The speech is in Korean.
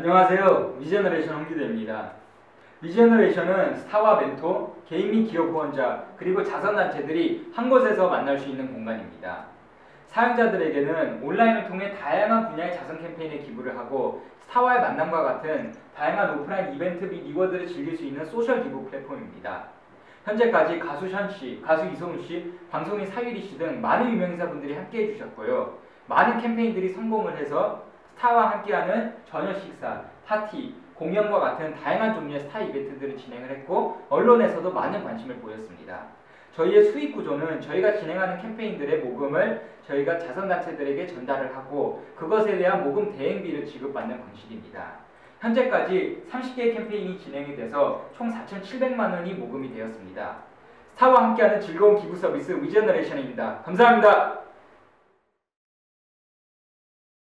안녕하세요. 위제너레이션 홍기대입니다. 위제너레이션은 스타와 멘토, 개인 및 기업 후원자, 그리고 자선단체들이 한 곳에서 만날 수 있는 공간입니다. 사용자들에게는 온라인을 통해 다양한 분야의 자선 캠페인에 기부를 하고 스타와의 만남과 같은 다양한 오프라인 이벤트 및 리워드를 즐길 수 있는 소셜 기부 플랫폼입니다. 현재까지 가수 션씨, 가수 이소은씨, 방송인 사유리씨 등 많은 유명인사분들이 함께 해 주셨고요. 많은 캠페인들이 성공을 해서 스타와 함께하는 저녁 식사, 파티, 공연과 같은 다양한 종류의 스타 이벤트들을 진행을 했고 언론에서도 많은 관심을 보였습니다. 저희의 수익 구조는 저희가 진행하는 캠페인들의 모금을 저희가 자선단체들에게 전달을 하고 그것에 대한 모금 대행비를 지급받는 방식입니다. 현재까지 30개의 캠페인이 진행이 돼서 총 4,700만 원이 모금이 되었습니다. 스타와 함께하는 즐거운 기부 서비스 위제너레이션입니다. 감사합니다.